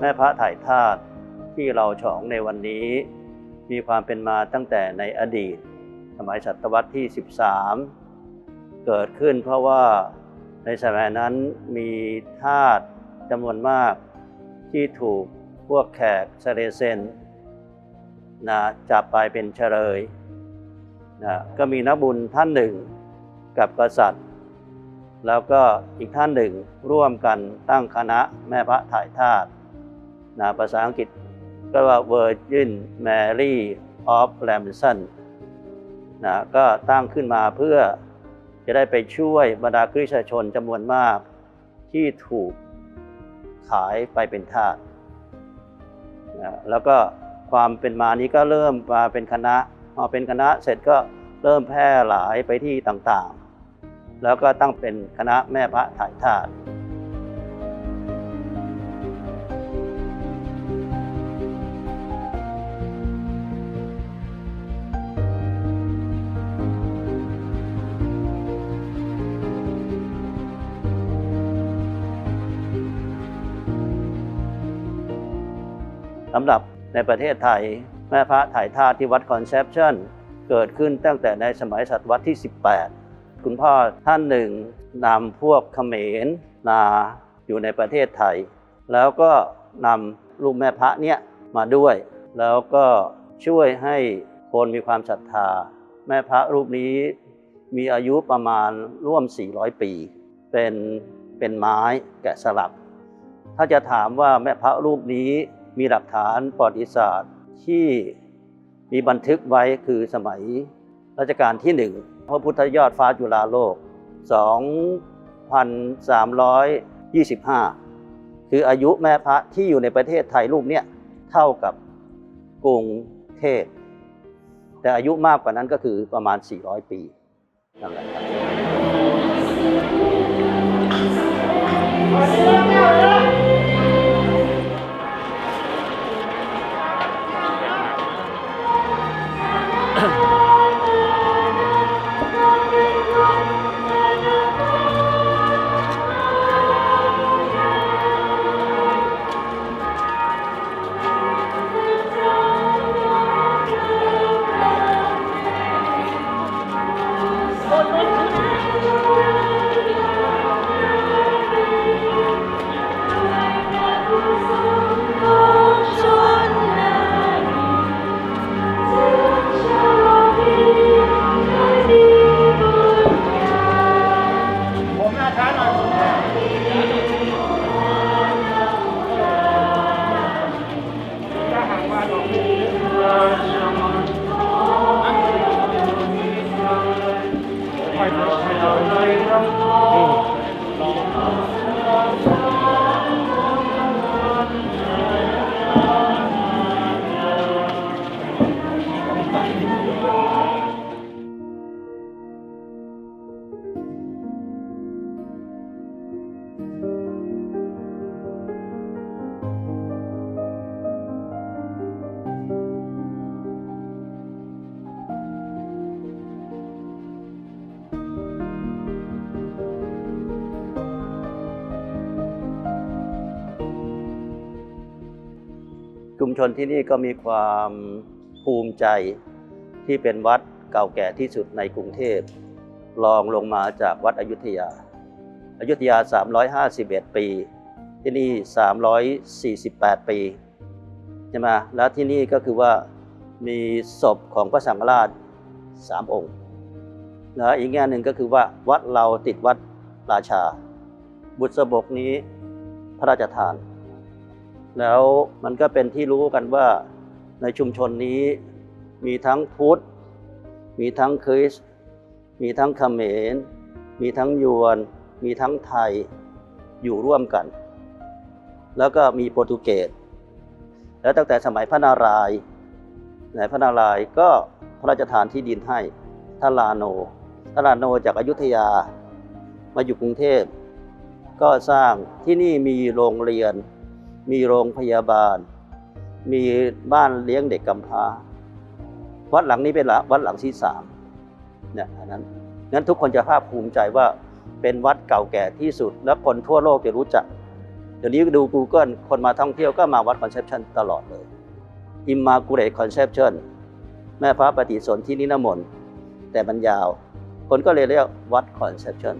แม่พระถ่ายทาสที่เราฉองในวันนี้ มีความเป็นมาตั้งแต่ในอดีต สมัยศตวรรษที่ 13 เกิดขึ้นเพราะว่าในสมัยนั้นมีทาสจำนวนมากที่ถูกพวกแขกเซเลเซนนะจับไปเป็นเฉลยนะก็มีนักบุญท่านหนึ่งกับกษัตริย์ แล้วก็อีกท่านหนึ่งร่วมกันตั้งคณะแม่พระถ่ายทาส นะภาษาอังกฤษก็ว่า Virgin Mary of Lamson นะก็ตั้งขึ้นมาเพื่อจะได้ไปช่วยบรรดาคริสตชนจำนวนมากที่ถูกขายไปเป็นทาสนะแล้วก็ความเป็นมานี้ก็เริ่มมาเป็นคณะพอเป็นคณะเสร็จก็เริ่มแพร่หลายไปที่ต่างๆ แล้วก็ตั้งเป็นคณะแม่พระถ่ายทาส สำหรับในประเทศไทย แม่พระถ่ายทาที่วัดคอนเซปชันเกิดขึ้นตั้งแต่ในสมัยศตวรรษที่ 18 คุณพ่อท่านหนึ่งนำพวกเขมรนาอยู่ในประเทศไทย แล้วก็นำลูกแม่พระเนี่ยมาด้วย แล้วก็ช่วยให้คนมีความศรัทธา แม่พระรูปนี้มีอายุประมาณร่วม 400 ปี เป็นเป็นไม้แกะสลัก ถ้าจะถามว่าแม่พระรูปนี้ มีหลักฐานประวัติศาสตร์ที่มีบันทึกไว้คือสมัยรัชกาลที่หนึ่งพระพุทธยอดฟ้าจุฬาโลก 2,325 คืออายุแม่พระที่อยู่ในประเทศไทยรูปเนี้ยเท่ากับกรุงเทพแต่อายุมากกว่านั้นก็คือประมาณ 400 ปีนั่นแหละ ค่อ ชุมชนที่นี่ก็มีความภูมิใจที่เป็นวัดเก่าแก่ที่สุดในกรุงเทพรองลงมาจากวัดอยุธยา อยุธยา 351 ปี ที่นี่ 348 ปีใช่ไหมแล้วที่นี่ก็คือว่ามีศพของพระสังฆราชสามองค์นะอีกแง่หนึ่งก็คือว่าวัดเราติดวัดราชา บุษบกนี้พระราชทาน แล้วมันก็เป็นที่รู้กันว่าในชุมชนนี้มีทั้งพุทธ มีทั้งคริสต์มีทั้งเขมร มีทั้งยวน มีทั้งไทยอยู่ร่วมกัน แล้วก็มีโปรตุเกส แล้วตั้งแต่สมัยพระนารายณ์ในพระนารายณ์ก็พระราชทานที่ดินให้ท่านลาโนท่านลาโนจากอายุทยามาอยู่กรุงเทพ ก็สร้างที่นี่มีโรงเรียน มีโรงพยาบาล มีบ้านเลี้ยงเด็กกำพร้า วัดหลังนี้เป็นวัดหลังที่สามเนี่ยอันนั้นงั้นทุกคนจะภาคภูมิใจว่าเป็นวัดเก่าแก่ที่สุด และคนทั่วโลกจะรู้จัก เดี๋ยวนี้ดู Google คนมาท่องเที่ยวก็มาวัด Conception ตลอดเลย Immaculate Conception แม่พระปฏิสนธินินมนต์แต่มันยาว คนก็เลยเรียกวัด Conception